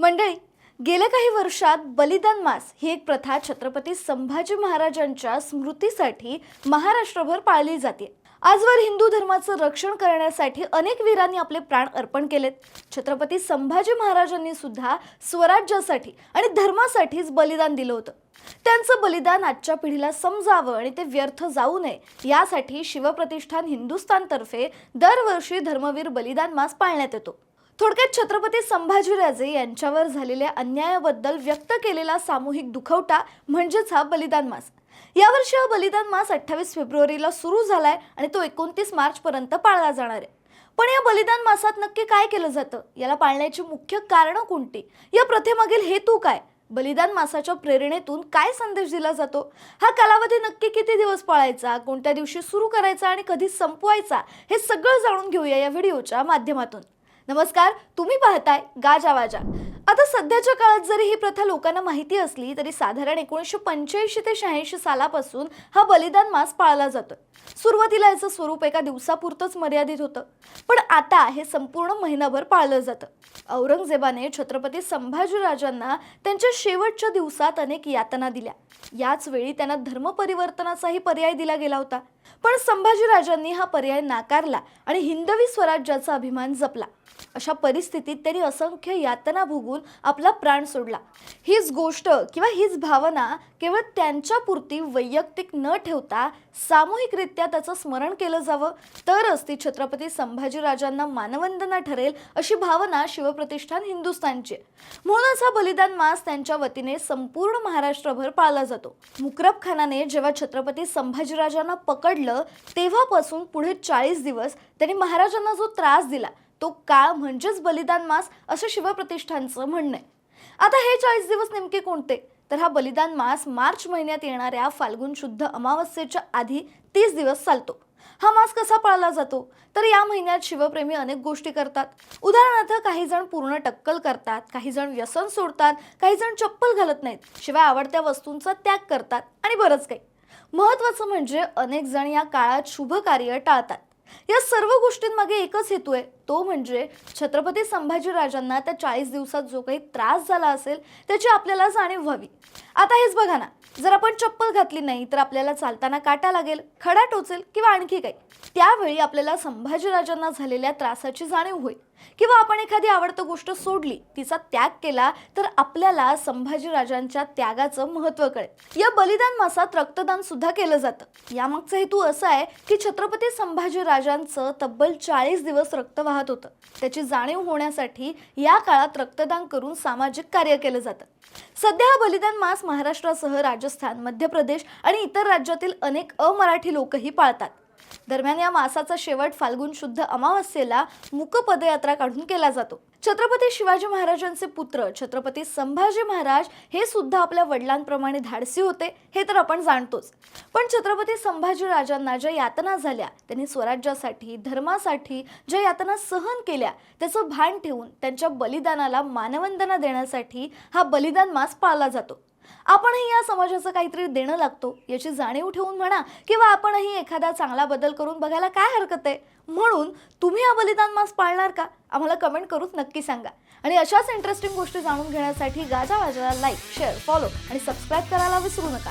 मंडळी गेल्या काही वर्षात बलिदान मास ही एक प्रथा छत्रपती संभाजी महाराजांच्या स्मृतीसाठी महाराष्ट्रभर पाळली जाते. आजवर हिंदू धर्माचं रक्षण करण्यासाठी अनेक वीरांनी आपले प्राण अर्पण केलेत. छत्रपती संभाजी महाराजांनी सुद्धा स्वराज्यासाठी आणि धर्मासाठीच बलिदान दिलं होतं. त्यांचं बलिदान आजच्या पिढीला समजावं आणि ते व्यर्थ जाऊ नये यासाठी शिवप्रतिष्ठान हिंदुस्थानतर्फे दरवर्षी धर्मवीर बलिदान मास पाळण्यात येतो. थोडक्यात छत्रपती संभाजीराजे यांच्यावर झालेल्या अन्यायाबद्दल व्यक्त केलेला सामूहिक दुखवटा म्हणजेच हा बलिदान मास. यावर्षी हा बलिदान मास अठ्ठावीस फेब्रुवारीला सुरू झालाय आणि तो एकोणतीस मार्चपर्यंत पाळला जाणार आहे. पण या बलिदान मासात नक्की काय केलं जातं? याला पाळण्याची मुख्य कारणं कोणती? या प्रथेमागील हेतू काय? बलिदान मासाच्या प्रेरणेतून काय संदेश दिला जातो? हा कालावधी नक्की किती दिवस पाळायचा? कोणत्या दिवशी सुरू करायचा आणि कधी संपवायचा? हे सगळं जाणून घेऊया या व्हिडिओच्या माध्यमातून. नमस्कार तुम्ही पाहताय गाजा वाजा. आता सध्याच्या काळात जरी ही प्रथा लोकांना माहिती असली तरी साधारण एकोणीसशे पंच्याऐंशी ते शहाऐंशी सालापासून हा बलिदान मास पाळला जातो सुरुवातीला याचं स्वरूप एका दिवसापुरतंच मर्यादित होतं. पण आता हे संपूर्ण महिनाभर पाळलं जातं. औरंगजेबाने छत्रपती संभाजीराजांना त्यांच्या शेवटच्या दिवसात अनेक यातना दिल्या. याच वेळी त्यांना धर्मपरिवर्तनाचाही पर्याय दिला गेला होता. पण संभाजीराजांनी हा पर्याय नाकारला आणि हिंदवी स्वराज्याचा अभिमान जपला. अशा परिस्थितीत त्यांनी असंख्य यातना भोगून आपला प्राण सोडला. हीच गोष्ट किंवा हीच भावना केवळ त्यांच्यापुरती वैयक्तिक न ठेवता सामूहिकरित्या त्याचं स्मरण केलं जावं तरच ती छत्रपती संभाजीराजांना मानवंदना ठरेल अशी भावना शिवप्रतिष्ठान हिंदुस्थानची म्हणूनच हा बलिदान मास त्यांच्या वतीने संपूर्ण महाराष्ट्रभर पाळला जातो. मुकरब खानाने जेव्हा छत्रपती संभाजीराजांना पकडलं तेव्हापासून पुढे चाळीस दिवस त्यांनी महाराजांना जो त्रास दिला तो काळ म्हणजेच बलिदान मास असं शिवप्रतिष्ठानचं म्हणणं आहे. आता हे चाळीस दिवस नेमके कोणते? तर हा बलिदान मास मार्च महिन्यात येणाऱ्या फाल्गुन शुद्ध अमावस्येच्या आधी तीस दिवस चालतो. हा मास कसा पाळला जातो? तर या महिन्यात शिवप्रेमी अनेक गोष्टी करतात. उदाहरणार्थ काही जण पूर्ण टक्कल करतात काही जण व्यसन सोडतात काही जण चप्पल घालत नाहीत. शिवाय आवडत्या वस्तूंचा त्याग करतात आणि बरंच काही. महत्त्वाचं म्हणजे अनेक जण या काळात शुभ कार्य टाळतात. या सर्व गोष्टींमागे एकच हेतू आहे. तो म्हणजे छत्रपती संभाजीराजांना त्या चाळीस दिवसात जो काही त्रास झाला असेल त्याची आपल्याला जाणीव व्हावी. आता हेच बघा ना जर आपण चप्पल घातली नाही तर आपल्याला चालताना काटा लागेल खडा टोचेल किंवा आणखी काही. त्यावेळी आपल्याला संभाजीराजांना झालेल्या त्रासाची जाणीव होईल. किंवा आपण एखादी आवडतं गोष्ट सोडली तिचा त्याग केला तर आपल्याला संभाजीराजांच्या त्यागाचं महत्त्व कळेल. या बलिदान मासात रक्तदान सुद्धा केलं जातं. यामागचा हेतू असा आहे की छत्रपती संभाजीराजांचं तब्बल चाळीस दिवस रक्त वाहत होतं. त्याची जाणीव होण्यासाठी या काळात रक्तदान करून सामाजिक कार्य केलं जातं. सध्या हा बलिदान मास महाराष्ट्रासह राजस्थान मध्य प्रदेश आणि इतर राज्यातील अनेक अमराठी लोकही पाळतात. दरम्यान या मासाचा शेवट फाल्गुन शुद्ध अमावस्येला मुक पदयात्रा काढून केला जातो. छत्रपती शिवाजी महाराजांचे पुत्र छत्रपती संभाजी महाराज हे सुद्धा आपल्या वडिलांप्रमाणे धाडसी होते हे तर आपण जाणतोच. पण छत्रपती संभाजी राजांना ज्या यातना झाल्या त्यांनी स्वराज्यासाठी धर्मासाठी ज्या यातना सहन केल्या त्याचं भान ठेवून त्यांच्या बलिदानाला मानवंदना देण्यासाठी हा बलिदान मास पाळला जातो. आपणही या समाजाचं काहीतरी देणं लागतो याची जाणीव ठेवून म्हणा किंवा आपणही एखादा चांगला बदल करून बघायला काय हरकत आहे? म्हणून तुम्ही हा बलिदान मास पाळणार का? आम्हाला कमेंट करून नक्की सांगा. आणि अशाच इंटरेस्टिंग गोष्टी जाणून घेण्यासाठी गाजा वाजाला लाईक शेअर फॉलो आणि सबस्क्राईब करायला विसरू नका.